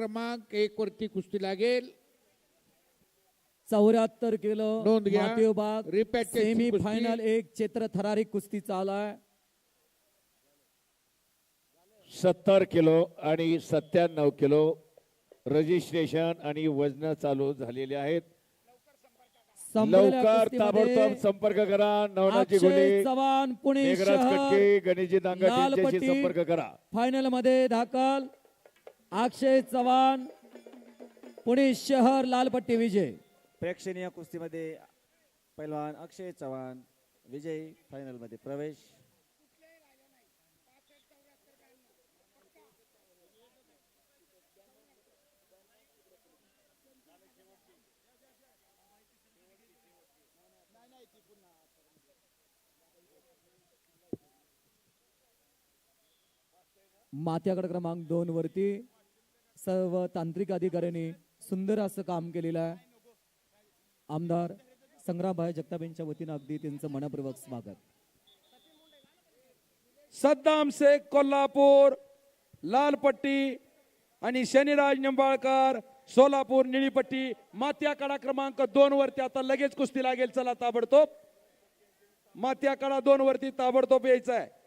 क्रमांक एक वरती कुस्ती लागेल. चौऱ्याहत्तर किलो नोंद घ्या. माती विभाग Repeat ची सेमी कुस्ती. फायनल एक क्षेत्र थरारिक कुस्ती चालू आहे. सत्तर किलो आणि सत्त्याण्णव किलो रजिस्ट्रेशन आणि वजन चालू झालेले आहेत. संपलेल्या लवकर कुस्तीमध्ये ताबडतोब संपर्क करा. नवनाची अक्षय गुन्हे चव्हाण पुणे मेघराज शहर कटके गणेशजी दांगा लाल यांच्याशी पट्टी. संपर्क करा. फायनलमध्ये दाखल. अक्षय चव्हाण पुणे शहर लालपट्टी विजय. प्रेक्षणीय कुस्तीमध्ये पैलवान अक्षय चव्हाण विजयी फायनलमध्ये प्रवेश. माथ्यागड क्रमांक दोन वरती. सर्व तांत्रिक अधिकाऱ्यांनी सुंदर असं काम केलेलं आहे. आमदार संग्रामभाई जगताप यांच्या वतीनं अगदी त्यांचं मनपूर्वक स्वागत. सद्दाम शेख कोल्हापूर लालपट्टी आणि शनिराज निंबाळकर सोलापूर निळीपट्टी मात्या कडा क्रमांक दोन वरती आता लगेच कुस्ती लागेल. चला ताबडतोब. मात्या कडा दोन वरती ताबडतोब यायचं आहे.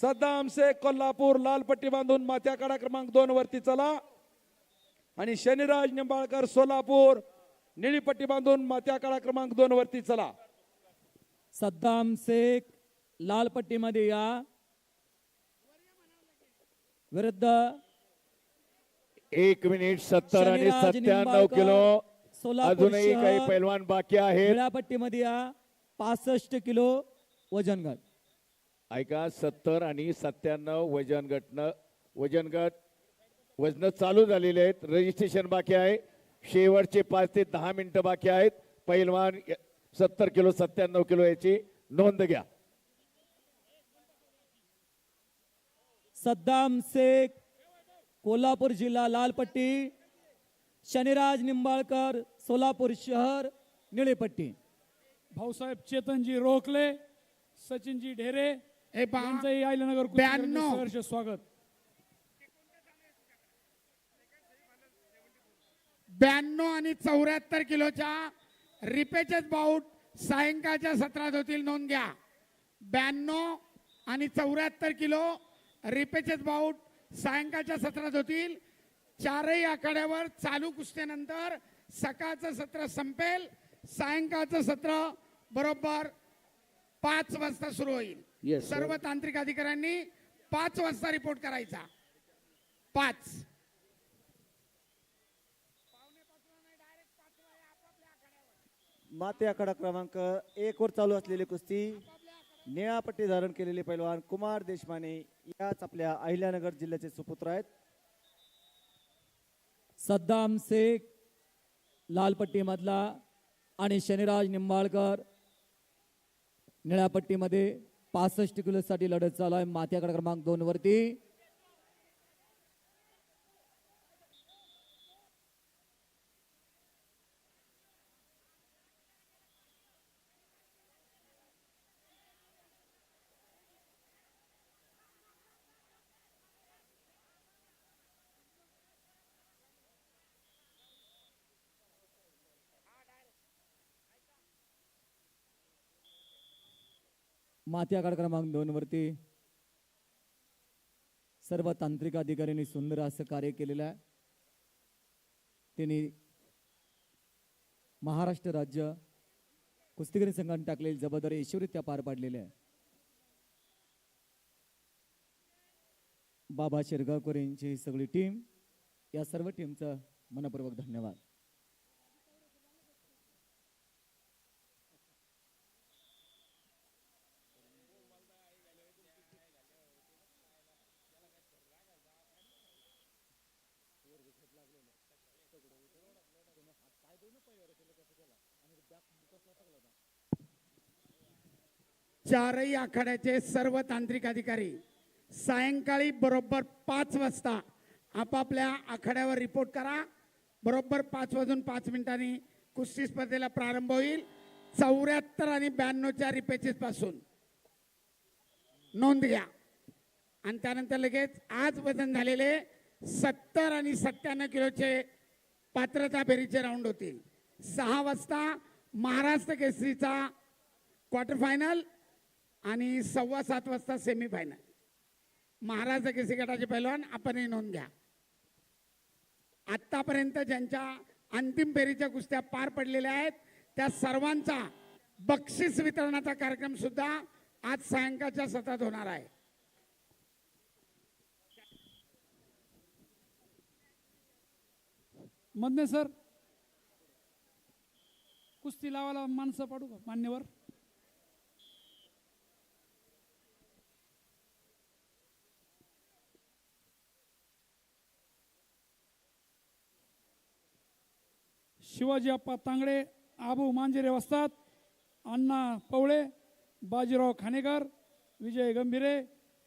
सद्दाम शेख कोल्हापूर लालपट्टी बांधून मात्या कडा क्रमांक दोन वरती चला. आणि शनिराज निंबाळकर सोलापूर निळीपट्टी बांधून मात्या कडा क्रमांक दोन वरती चला. सद्दाम शेख लालपट्टीमध्ये या. विरुद्ध एक मिनिट सत्तर आणि शनिराज सत्त्याण्णव किलो. सोलापूर अजूनही काही. पैलवान बाकी आहेत. निळ्यापट्टीमध्ये या. पासष्ट किलो वजन गट. ऐका सत्तर आणि सत्त्याण्णव वजन गटनं वजन गट वजन चालू झालेले आहेत. रजिस्ट्रेशन बाकी आहे. शेवटचे पाच ते दहा मिनिटं बाकी आहेत. पैलवान सत्तर किलो सत्त्याण्णव किलो याची नोंद घ्या. सद्दाम शेख कोल्हापूर जिल्हा लालपट्टी शनिराज निंबाळकर सोलापूर शहर निळेपट्टी. भाऊसाहेब चेतनजी रोखले सचिनजी ढेरे हे कुस्तीगीरांनी ब्याण्णव. सहर्ष स्वागत. ब्याण्णव आणि चौऱ्याहत्तर किलोच्या रिपेचेस बाऊट सायंकाळच्या सत्रात होतील नोंद घ्या. ब्याण्णव आणि चौऱ्याहत्तर किलो रिपेचेस बाऊट सायंकाळच्या सत्रात होतील चारही आखाड्यावर चालू कुस्त्यानंतर सकाळचं सत्र संपेल सायंकाळचं सत्र बरोबर पाच वाजता सुरू होईल. Yes, sir. सर्व तांत्रिक अधिकाऱ्यांनी पाच वाजता रिपोर्ट करायचा. पाच. माते आखाडा क्रमांक एक वर चालू असलेली कुस्ती निळा पट्टी धारण केलेले पैलवान कुमार देशमाने याच आपल्या अहिल्यानगर जिल्ह्याचे सुपुत्र आहेत. सद्दाम शेख लालपट्टीमधला आणि शनिराज निंबाळकर निळ्यापट्टीमध्ये पासष्ट किलोसाठी लढत चालू आहे. माथ्याकडे क्रमांक दोन वरती. माथ्याकडे क्रमांक दोन वरती. सर्व तांत्रिक अधिकाऱ्यांनी सुंदर असं कार्य केलेलं आहे. त्यांनी महाराष्ट्र राज्य कुस्तीगिरी संघाने टाकलेली जबाबदारी यशस्वीरित्या पार पाडलेली आहे. बाबा शिरगावकर यांची सगळी टीम या सर्व टीमचं मनपूर्वक धन्यवाद. चारही आखाड्याचे सर्व तांत्रिक अधिकारी सायंकाळी बरोबर पाच वाजता आपापल्या आखाड्यावर रिपोर्ट करा. बरोबर पाच वाजून पाच मिनिटांनी कुस्ती स्पर्धेला प्रारंभ होईल. चौऱ्याहत्तर आणि ब्याण्णवच्या रिपेचेस पासून. नोंद घ्या. आणि त्यानंतर लगेच आज वजन झालेले सत्तर आणि सत्त्याण्णव किलोचे पात्रता फेरीचे राऊंड होतील. सहा वाजता महाराष्ट्र केसरीचा क्वार्टर फायनल आणि सव्वा सात वाजता सेमीफायनल महाराष्ट्र केसरी गटाचे पैलवान आपणही नोंद घ्या. आत्तापर्यंत ज्यांच्या अंतिम फेरीच्या कुस्त्या पार पडलेल्या आहेत त्या सर्वांचा बक्षीस वितरणाचा कार्यक्रम सुद्धा आज सायंकाळच्या सत्रात होणार आहे. मधने सर कुस्ती लावायला माणसं पाडू का? मान्यवर? शिवाजी अप्पा तांगडे आबू मांजिरे वस्तात अण्णा पवळे बाजीराव खानेकर विजय गंभीरे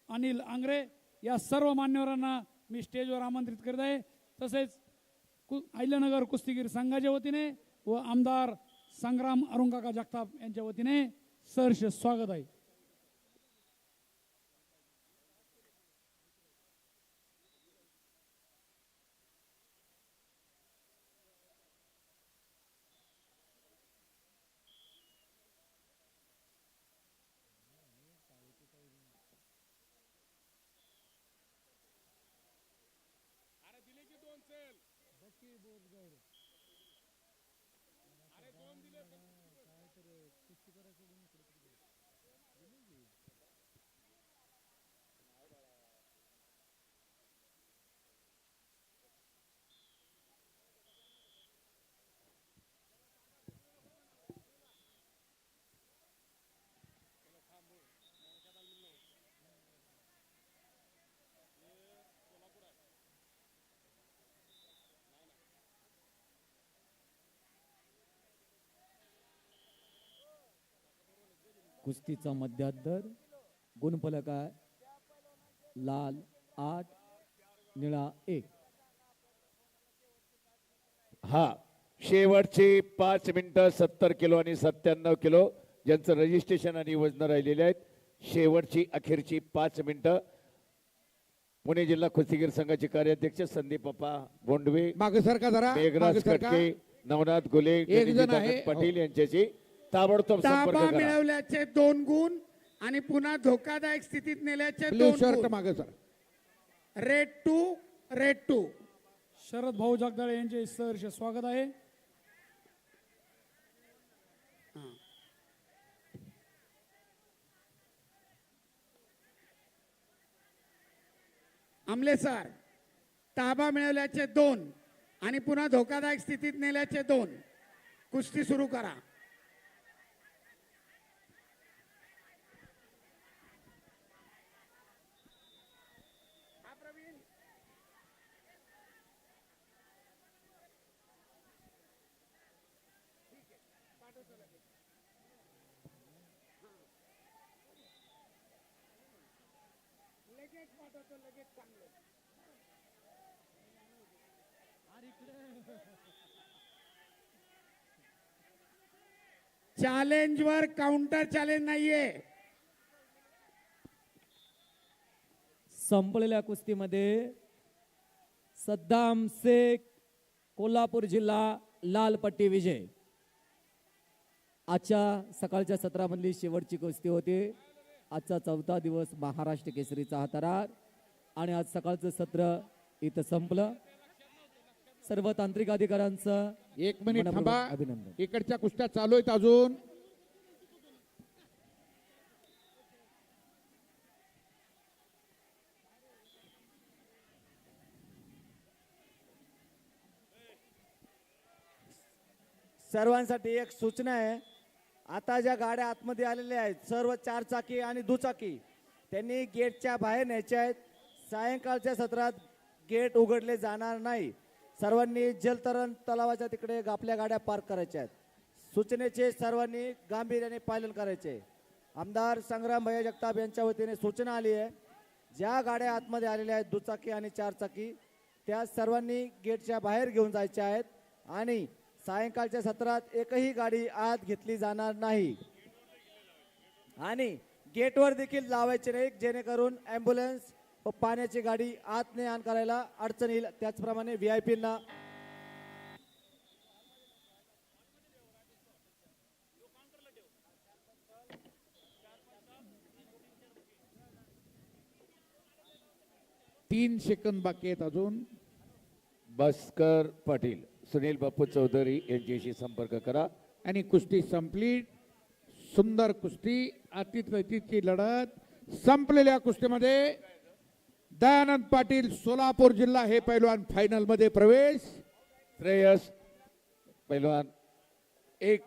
अनिल आंग्रे या सर्व मान्यवरांना मी स्टेजवर आमंत्रित करीत आहे. तसेच कु अहिल्यानगर कुस्तीगीर संघाच्या वतीने व आमदार संग्राम अरुंकाका जगताप यांच्या वतीने सहर्ष स्वागत आहे. Board today. कुस्तीचा मध्यादर गुणफलक आहे लाल आठ निळा एक. हा शेवटचे पाच मिनिटं सत्तर किलो आणि सत्त्याण्णव किलो ज्यांचं रजिस्ट्रेशन आणि वजन राहिलेले आहेत. शेवटची अखेरची पाच मिनिटं. पुणे जिल्हा कुस्तीगीर संघाचे कार्याध्यक्ष संदीप पप्पा बोंडवे मागे सरका जरा मेघराज मागे सरका. कटके नवनाथ गुले पाटील यांच्याशी ताबडतोब संपर्क ताबा करा. मिळवल्याचे दोन गुण आणि पुन्हा धोकादायक स्थितीत नेल्याचे ब्ल्यू दोन शर्ट गुण. मागे sir red to red to Sharad भाऊ जगदाळे यांचे सहर्ष स्वागत आहे. आमले सर ताबा मिळवल्याचे दोन आणि पुन्हा धोकादायक स्थितीत नेल्याचे दोन. कुस्ती सुरू करा. चॅलेंज वर काउंटर चॅलेंज नाहीये. संपलेल्या कुस्तीमध्ये सद्दाम शेख कोल्हापूर जिल्हा लाल पट्टी विजय. आजच्या सकाळच्या सत्रामधली शेवटची कुस्ती होती. आजचा चौथा दिवस महाराष्ट्र केसरीचा हा थरार आणि आज सकाळचं सत्र इथं संपलं. सर्व तांत्रिक अधिकाऱ्यांचं एक मिनिट मनपूर्वक थांबा. अभिनंदन. इकडच्या कुस्त्या चालू आहेत अजून. सर्वांसाठी एक सूचना आहे. आता ज्या गाड्या आतमध्ये आलेल्या आहेत सर्व चारचाकी आणि दुचाकी त्यांनी गेटच्या बाहेर न्यायच्या आहेत. सायंकाळच्या सत्रात गेट उघडले जाणार नाही. सर्वांनी जलतरण तलावाच्या तिकडे आपल्या गाड्या पार्क करायच्या आहेत. सूचनेचे सर्वांनी गांभीर्याने पालन करायचे. आमदार संग्राम भैया जगताप यांच्या वतीने सूचना आली आहे. ज्या गाड्या आतमध्ये आलेल्या आहेत दुचाकी आणि चारचाकी त्या सर्वांनी गेटच्या बाहेर घेऊन जायच्या आहेत. आणि सायंकाळच्या सत्रात एकही गाडी आत घेतली जाणार नाही. आणि गेटवर देखील लावायचे नाही जेणेकरून ॲम्ब्युलन्स व पाण्याची गाडी आत ने आण करायला अडचण येईल. त्याचप्रमाणे व्ही आय पींना. तीन सेकंद बाकी आहेत अजून. बस्कर पाटील. सुनील बापू चौधरी यांच्याशी संपर्क करा. आणि कुस्ती संपली. सुंदर कुस्ती अतिथीची लढत संपलेल्या कुस्तीमध्ये दयानंद पाटील सोलापूर जिल्हा हे पैलवान फायनलमध्ये प्रवेश. श्रेयस पैलवान एक